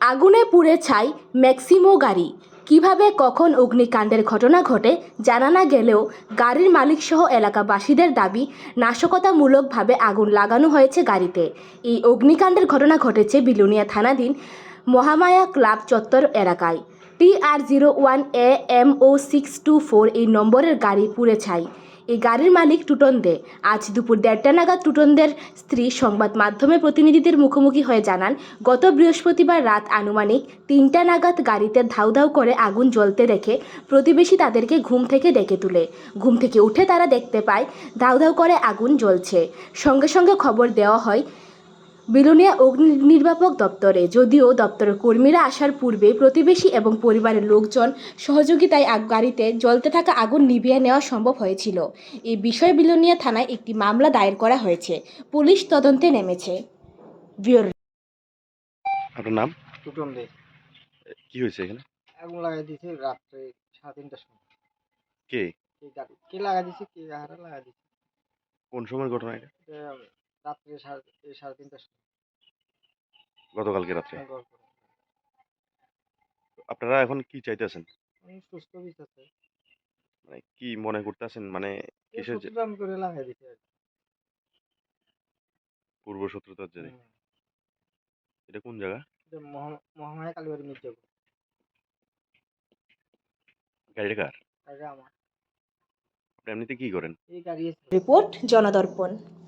আগুনে পুড়ে ছাই ম্যাক্সিমো গাড়ি। কীভাবে, কখন অগ্নিকাণ্ডের ঘটনা ঘটে জানা না গেলেও গাড়ির মালিকসহ এলাকাবাসীদের দাবি, নাশকতামূলকভাবে আগুন লাগানো হয়েছে গাড়িতে। এই অগ্নিকাণ্ডের ঘটনা ঘটেছে বিলুনিয়া থানাধীন মহামায়া ক্লাব চত্বর এলাকায়। T R zero one A M O six two four এই নম্বরের গাড়ি পুড়ে ছাই। এই গাড়ির মালিক টুটন দে। আজ দুপুর দেড়টা নাগাদ টুটনদের স্ত্রী সংবাদ মাধ্যমে প্রতিনিধিদের মুখোমুখি হয়ে জানান, গত বৃহস্পতিবার রাত আনুমানিক তিনটা নাগাদ গাড়িতে ধাউ ধাউ করে আগুন জ্বলতে দেখে প্রতিবেশী তাদেরকে ঘুম থেকে ডেকে তুলে। ঘুম থেকে উঠে তারা দেখতে পায় ধাউ ধাউ করে আগুন জ্বলছে। সঙ্গে সঙ্গে খবর দেওয়া হয় বিলোনিয়া অগ্নি নির্বাপক দপ্তরে যদিও দপ্তরের কর্মীরা আসার পূর্বে প্রতিবেশী এবং পরিবারের লোকজন সহযোগিতায় আগ গাড়িতে জ্বলতে থাকা আগুন নিভিয়ে নেওয়া সম্ভব হয়েছিল। এই বিষয়ে বিলোনিয়া থানায় একটি মামলা দায়ের করা হয়েছে। পুলিশ তদন্তে নেমেছে। আপনার নাম? টুটন দে। কি হয়েছে এখানে? আগুন লাগাই দিয়েছে রাত্রে সাড়ে তিনটার সময়। কে? কে লাগাই দিয়েছে? কে হারা লাগাই দিয়েছে। কোন সময়ের ঘটনা এটা রাত্রে সাড়ে সাড়ে তিনটার সময়। গতকালকে রাত্রে? আপনারা এখন কি চাইতেছেন? সুস্থ মানে কি মনে করতেছেন? মানে কিসের করে লাগাই দিয়েছে পূর্ব শত্রুতার হুম। এটা কোন জায়গা? এটা মহা- মহামায়া কালীবাড়ি মির্জাপুর গাড়িটা কার? আমার। আপনি এমনিতে কি করেন? এই রিপোর্ট জনদর্পণ।